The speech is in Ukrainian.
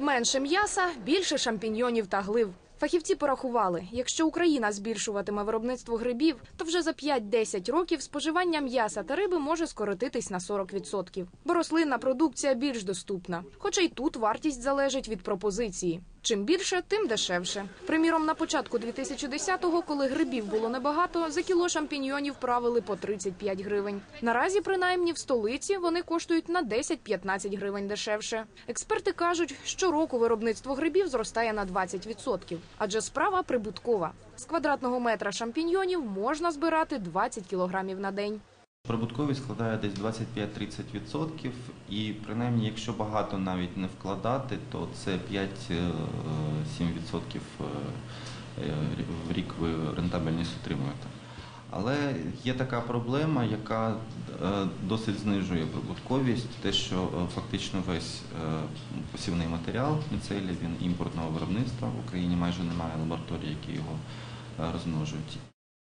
Менше м'яса, більше шампіньйонів та глив. Фахівці порахували, якщо Україна збільшуватиме виробництво грибів, то вже за 5-10 років споживання м'яса та риби може скоротитись на 40%. Бо рослинна продукція більш доступна. Хоча й тут вартість залежить від пропозиції. Чим більше, тим дешевше. Приміром, на початку 2010-го, коли грибів було небагато, за кіло шампіньйонів правили по 35 гривень. Наразі, принаймні, в столиці вони коштують на 10-15 гривень дешевше. Експерти кажуть, що року виробництво грибів зростає на 20%, адже справа прибуткова. З квадратного метра шампіньйонів можна збирати 20 кілограмів на день. Прибутковість складає десь 25-30% і принаймні, якщо багато навіть не вкладати, то це 5-7% в рік ви рентабельність отримуєте. Але є така проблема, яка е, досить знижує прибутковість, те, що е, фактично весь е, посівний матеріал міцелі, він імпортного виробництва в Україні майже немає лабораторій, які його е, розмножують.